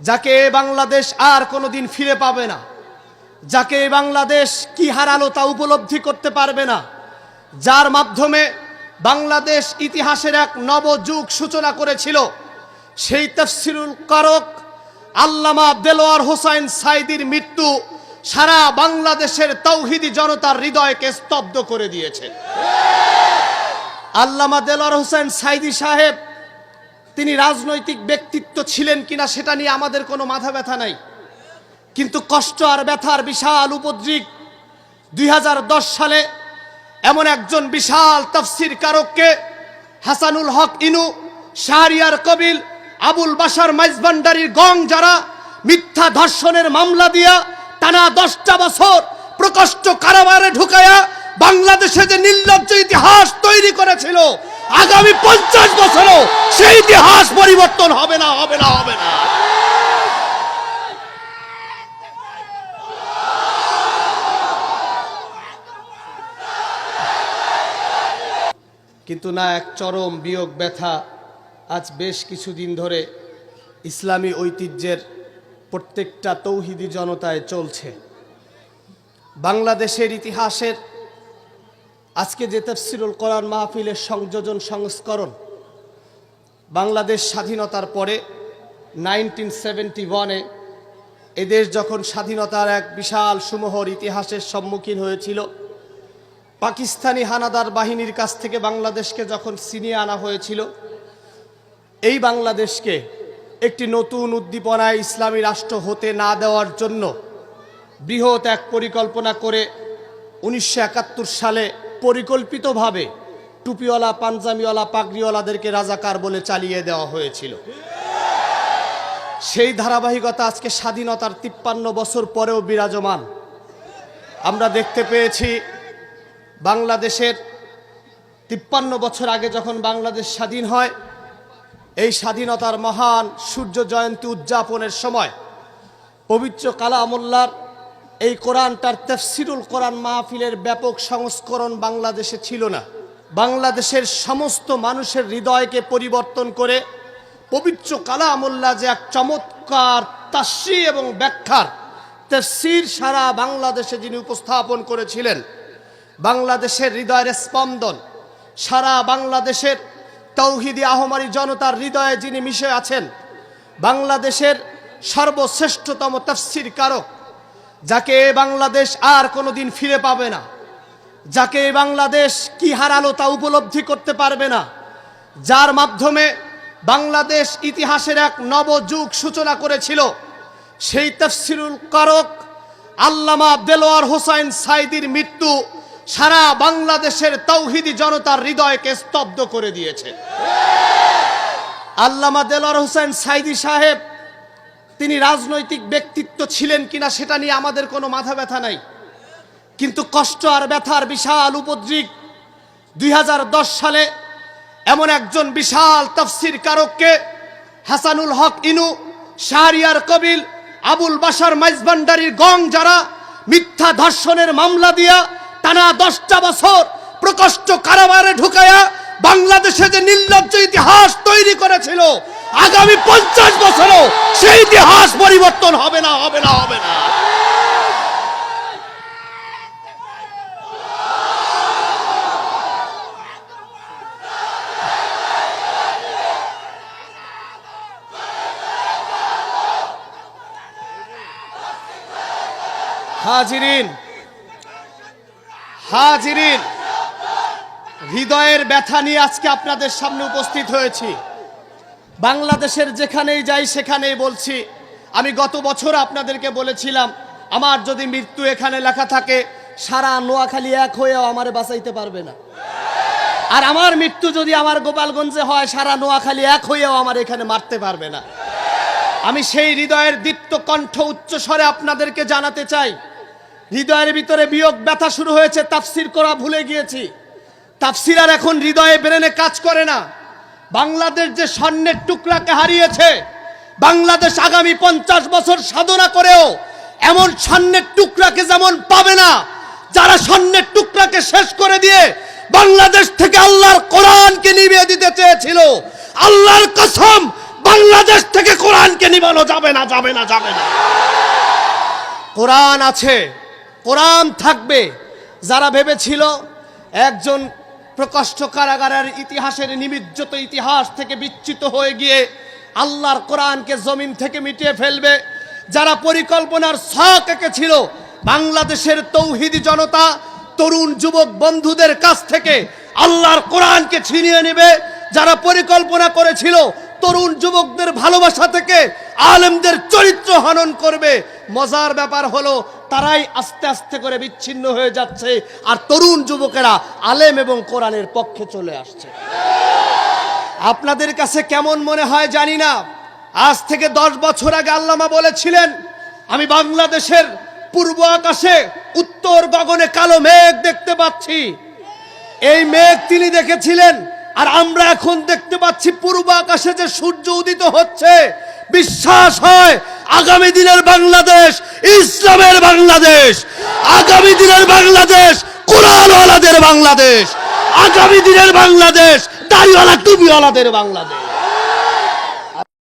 যাকে বাংলাদেশ আর কোনোদিন ফিরে পাবে না। যাকে বাংলাদেশ কি হারালো তা উপলব্ধি করতে পারবে না। যার মাধ্যমে বাংলাদেশ ইতিহাসের এক নবযুগ সূচনা করেছিল, সেই তফসিরুল কারক আল্লামা দেলোয়ার হোসাইন সাইদির মৃত্যু সারা বাংলাদেশের তৌহিদি জনতার হৃদয়কে স্তব্ধ করে দিয়েছে। আল্লামা দেলোয়ার হোসেন সাইদি সাহেব তিনি রাজনৈতিক ব্যক্তিত্ব ছিলেন কিনা সেটা নিয়ে আমাদের কোনো মাথা ব্যথা নাই। কিন্তু কষ্ট আর ব্যথার বিশাল উপদ্রিক দুই হাজার দশ সালে এমন একজন বিশাল তফসির কারককে হাসানুল হক ইনু, শাহরিয়ার কবিল, আবুল বাসার মাইজভান্ডারির গং যারা মিথ্যা ধর্ষণের মামলা দিয়া টানা দশটা বছর প্রকষ্ট কারাবারে ঢুকায়া বাংলাদেশে যে নির্লজ্জ ইতিহাস তৈরি করেছিল আগামী পঞ্চাশ বছরও সেই ইতিহাস পরিবর্তন হবে না হবে না হবে না। কিন্তু না, এক চরম বিয়োগ ব্যথা আজ বেশ কিছুদিন ধরে ইসলামী ঐতিহ্যের প্রত্যেকটা তৌহিদি জনতায় চলছে। বাংলাদেশের ইতিহাসের আজকে যে তফসিরুল কোরআন মাহফিলের সংযোজন সংস্করণ বাংলাদেশ স্বাধীনতার পরে নাইনটিন সেভেন্টি ওয়ানে এদেশ যখন স্বাধীনতার এক বিশাল সুমোহর ইতিহাসের সম্মুখীন হয়েছিল, পাকিস্তানি হানাদার বাহিনীর কাছ থেকে বাংলাদেশকে যখন ছিনিয়ে আনা হয়েছিল, এই বাংলাদেশকে একটি নতুন উদ্দীপনায় ইসলামী রাষ্ট্র হতে না দেওয়ার জন্য বৃহৎ এক পরিকল্পনা করে উনিশশো একাত্তর সালে পরিকল্পিতভাবে টুপিওয়ালা, পাঞ্জামিওয়ালা, পাগড়িওয়ালাদেরকে রাজাকার বলে চালিয়ে দেওয়া হয়েছিল। সেই ধারাবাহিকতা আজকে স্বাধীনতার তিপ্পান্ন বছর পরেও বিরাজমান। আমরা দেখতে পেয়েছি বাংলাদেশের তিপ্পান্ন বছর আগে যখন বাংলাদেশ স্বাধীন হয়, এই স্বাধীনতার মহান সূর্য জয়ন্তী উদযাপনের সময় পবিত্র কালা কালামুল্লার এই কোরআনটার তফসিরুল কোরআন মাহফিলের ব্যাপক সংস্করণ বাংলাদেশে ছিল না। বাংলাদেশের সমস্ত মানুষের হৃদয়কে পরিবর্তন করে পবিত্র কালামুল্লাহ যে এক চমৎকার তাশ্রী এবং ব্যাখ্যার তফসির সারা বাংলাদেশে যিনি উপস্থাপন করেছিলেন, বাংলাদেশের হৃদয়ের স্পন্দন, সারা বাংলাদেশের তৌহিদি আহমারি জনতার হৃদয়ে যিনি মিশে আছেন, বাংলাদেশের সর্বশ্রেষ্ঠতম তফসির কারক যাকে বাংলাদেশ আর কোনোদিন ফিরে পাবে না। যাকে বাংলাদেশ কি হারালো তা উপলব্ধি করতে পারবে না। যার মাধ্যমে বাংলাদেশ ইতিহাসের এক নবযুগ সূচনা করেছিল, সেই তফসিরুল কারক আল্লামা দেলোয়ার হোসাইন সাইদির মৃত্যু সারা বাংলাদেশের তৌহিদি জনতার হৃদয়কে স্তব্ধ করে দিয়েছে। আল্লামা দেলোয়ার হোসেন সাইদি সাহেব তিনি রাজনৈতিক ব্যক্তিত্ব ছিলেন কিনা সেটা নিয়ে আমাদের কোনো মাথা ব্যথা নাই। কিন্তু কষ্ট আর ব্যথার বিশাল উপদ্রিক দুই হাজার দশ সালে এমন একজন বিশাল তফসির কারককে হাসানুল হক ইনু, শাহরিয়ার কবিল, আবুল বাসার মাইজবান্ডারির গং যারা মিথ্যা ধর্ষণের মামলা দিয়া টানা দশটা বছর প্রকষ্ট কারাবারে ঢুকায়া বাংলাদেশে যে নির্লজ্জ ইতিহাস তৈরি করেছিল আগামী পঞ্চাশ বছরও সেই ইতিহাস পরিবর্তন হবে না হবে না হবে না। হাজিরিন হাজিরিন, হৃদয়ের ব্যথা নিয়ে আজকে আপনাদের সামনে উপস্থিত হয়েছি। বাংলাদেশের যেখানেই যাই, সেখানেই বলছি। আমি গত বছর আপনাদেরকে বলেছিলাম, আমার যদি মৃত্যু এখানে লেখা থাকে, সারা নোয়াখালী এক হয়েও আমারে বাঁচাইতে পারবে না। আর আমার মৃত্যু যদি আমার গোপালগঞ্জে হয়, সারা নোয়াখালী এক হয়েও আমার এখানে মারতে পারবে না। আমি সেই হৃদয়ের দীপ্ত কণ্ঠ উচ্চ স্বরে আপনাদেরকে জানাতে চাই। হৃদয়ের ভিতরে বিয়োগ ব্যথা শুরু হয়েছে, তাফসির করা ভুলে গিয়েছি। তাফসির আর এখন হৃদয়ে ব্রেনে কাজ করে না। বাংলাদেশ যে স্বর্ণের টুকরাকে হারিয়েছে, বাংলাদেশ আগামী পঞ্চাশ বছর সাধনা করেও এমন স্বর্ণের টুকরাকে যেমন পাবে না, যারা স্বর্ণের টুকরাকে শেষ করে দিয়ে বাংলাদেশ থেকে আল্লাহর কোরআনকে নিভিয়ে দিতে চেয়েছিল, আল্লাহর কসম বাংলাদেশ থেকে কোরআনকে নিবানো যাবে না যাবে না যাবে না। কোরআন আছে, কোরআন থাকবে। যারা ভেবেছিল একজন প্রকষ্ট কারাগারের ইতিহাসের নিমিজ্জত ইতিহাস থেকে বিচ্যুত হয়ে গিয়ে আল্লাহর কোরআনকে জমিন থেকে মিটিয়ে ফেলবে। যারা পরিকল্পনার শখ এঁকেছিল, বাংলাদেশের তৌহিদি জনতা, তরুণ যুবক বন্ধুদের কাছ থেকে আল্লাহর কোরআনকে ছিনিয়ে নেবে। যারা পরিকল্পনা করেছিল তরুণ যুবকদের ভালোবাসা থেকে আলেমদের চরিত্র হনন করবে। মজার ব্যাপার হলো, তারাই আস্তে আস্তে করে বিচ্ছিন্ন হয়ে যাচ্ছে আর তরুণ যুবকেরা আলেম এবং কোরআনের পক্ষে চলে আসছে। আপনাদের কাছে কেমন মনে হয় জানি না। আজ থেকে দশ বছর আগে আল্লামা বলেছিলেন, আমি বাংলাদেশের পূর্ব আকাশে, উত্তর গগনে কালো মেঘ দেখতে পাচ্ছি। এই মেঘ তিনি দেখেছিলেন আর আমরা এখন দেখতে পাচ্ছি পূর্ব আকাশে যে সূর্য উদিত হচ্ছে, বিশ্বাস হয় আগামী দিনের বাংলাদেশ ইসলামের বাংলাদেশ, আগামী দিনের বাংলাদেশ কোরআনওয়ালাদের বাংলাদেশ, আগামী দিনের বাংলাদেশ দাড়িওয়ালা টুপিওয়ালাদের বাংলাদেশ।